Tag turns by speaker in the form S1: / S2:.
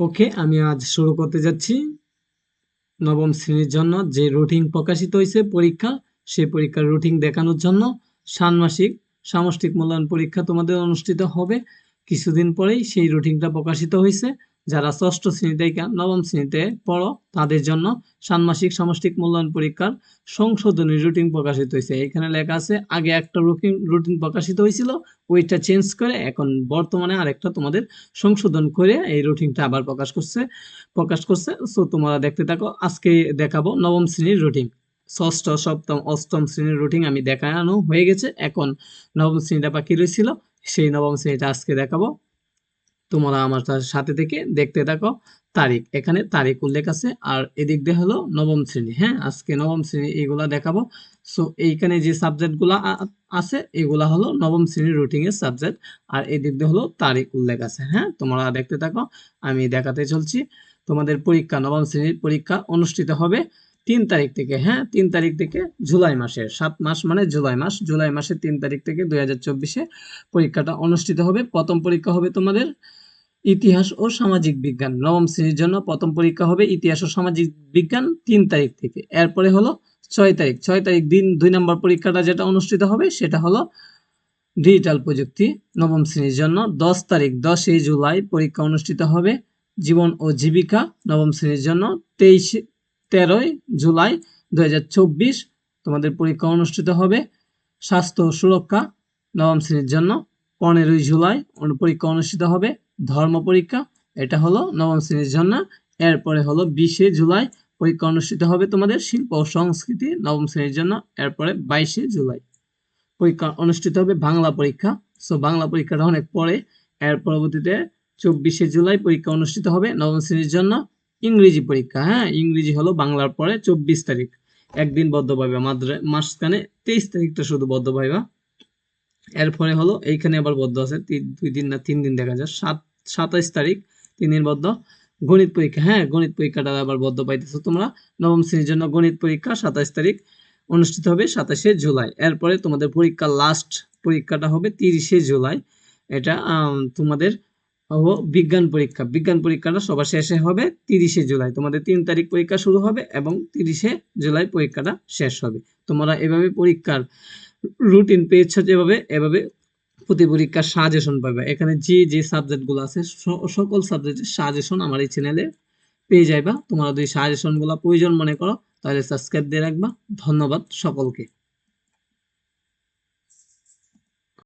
S1: ওকে, আমি আজ শুরু করতে যাচ্ছি। নবম শ্রেণির জন্য যে রুটিন প্রকাশিত হয়েছে পরীক্ষা, সেই পরীক্ষার রুটিন দেখানোর জন্য ষান্মাসিক সামষ্টিক মূল্যায়ন পরীক্ষা তোমাদের অনুষ্ঠিত হবে। কিছুদিন পরেই সেই রুটিনটা প্রকাশিত হয়েছে। যারা ষষ্ঠ শ্রেণি থেকে নবম শ্রেণীতে পড়ো, তাদের জন্য ষান্মাসিক সামষ্টিক মূল্যায়ন পরীক্ষার সংশোধনী রুটিন প্রকাশিত হয়েছে। এখানে লেখা আছে, আগে একটা রুটিন রুটিন প্রকাশিত হয়েছিল, ওইটা চেঞ্জ করে এখন বর্তমানে আরেকটা তোমাদের সংশোধন করে এই রুটিনটা আবার প্রকাশ করছে প্রকাশ করছে। সো তোমরা দেখতে থাকো আজকে দেখাবো নবম শ্রেণির রুটিন ষষ্ঠ, সপ্তম, অষ্টম শ্রেণির রুটিন আমি দেখানো হয়ে গেছে। এখন নবম শ্রেণীটা বাকি রয়েছিল সেই নবম শ্রেণীটা আজকে দেখাবো। তোমরা আমার সাথে থেকে দেখতে থাকো। তারিখ, এখানে তারিখ উল্লেখ আছে। আর এদিক দিয়ে হলো নবম শ্রেণি হ্যাঁ? আজকে নবম শ্রেণি, এগুলা দেখাবো। সো এইখানে যে সাবজেক্টগুলো আছে, এগুলা হলো নবম শ্রেণির রুটিন এর সাবজেক্ট আর এদিক দিয়ে হলো তারিখ উল্লেখ আছে হ্যাঁ? তোমরা দেখতে থাকো। আমি দেখাতে চলছি। তোমাদের পরীক্ষা, নবম শ্রেণির পরীক্ষা অনুষ্ঠিত হবে। তিন তারিখ থেকে হ্যাঁ? তিন তারিখ থেকে জুলাই মাসের, সাত মাস মানে জুলাই মাস, জুলাই মাসের তিন তারিখ থেকে দুই হাজার চব্বিশে পরীক্ষাটা অনুষ্ঠিত হবে। প্রথম পরীক্ষা হবে তোমাদের ইতিহাস ও সামাজিক বিজ্ঞান। নবম শ্রেণির জন্য প্রথম পরীক্ষা হবে ইতিহাস ও সামাজিক বিজ্ঞান তিন তারিখ থেকে। এরপরে হলো ছয় তারিখ। ছয় তারিখ দিন দুই নম্বর পরীক্ষাটা যেটা অনুষ্ঠিত হবে, সেটা হলো ডিজিটাল প্রযুক্তি। নবম শ্রেণির জন্য দশ তারিখ, দশই জুলাই পরীক্ষা অনুষ্ঠিত হবে জীবন ও জীবিকা। নবম শ্রেণির জন্য তেইশে তেরোই জুলাই দু হাজার চব্বিশ। তোমাদের পরীক্ষা অনুষ্ঠিত হবে। স্বাস্থ্য সুরক্ষা নবম শ্রেণির জন্য পনেরোই জুলাই পরীক্ষা অনুষ্ঠিত হবে। ধর্ম পরীক্ষা, এটা হলো নবম শ্রেণির জন্য। এরপরে হলো বিশে জুলাই পরীক্ষা অনুষ্ঠিত হবে তোমাদের শিল্প ও সংস্কৃতি নবম শ্রেণির জন্য, এরপরে বাইশে জুলাই পরীক্ষা অনুষ্ঠিত হবে বাংলা পরীক্ষা। সো বাংলা পরীক্ষাটা অনেক পরে। এর পরবর্তীতে চব্বিশে জুলাই পরীক্ষা অনুষ্ঠিত হবে নবম শ্রেণির জন্য। ইংরেজি পরীক্ষা হ্যাঁ? ইংরেজি হলো বাংলার পরে চব্বিশ তারিখ। একদিন বদ্ধ পাইবা মাঝখানে তেইশ তারিখটা শুধু বদ্ধ পাইবা এরপরে হলো, এইখানে আবার বদ্ধ আছে দুই দিন না তিন দিন দেখা যায়। সাত, সাতাইশ তারিখ, তিন দিন বদ্ধ। গণিত পরীক্ষা হ্যাঁ? গণিত পরীক্ষাটা আবার বদ্ধ পাইতেছো তোমরা। নবম শ্রেণির জন্য গণিত পরীক্ষা সাতাইশ তারিখ অনুষ্ঠিত হবে সাতাশে জুলাই। এরপরে তোমাদের পরীক্ষা লাস্ট পরীক্ষাটা হবে তিরিশে জুলাই। এটা তোমাদের বিজ্ঞান পরীক্ষা। বিজ্ঞান পরীক্ষাটা সবার শেষে হবে তিরিশে জুলাই। তোমাদের তিন তারিখ পরীক্ষা শুরু হবে এবং তিরিশে জুলাই পরীক্ষাটা শেষ হবে। তোমরা এভাবে পরীক্ষার রুটিন পেয়েছ যেভাবে, এভাবে প্রতি পরীক্ষার সাজেশন পাবে। এখানে যে যে সাবজেক্টগুলো আছে সকল সাবজেক্টের সাজেশন আমার এই চ্যানেলে পেয়ে যাইবা। তোমরা যদি সাজেশনগুলো প্রয়োজন মনে করো, তাহলে সাবস্ক্রাইব দিয়ে রাখবা। ধন্যবাদ সকলকে।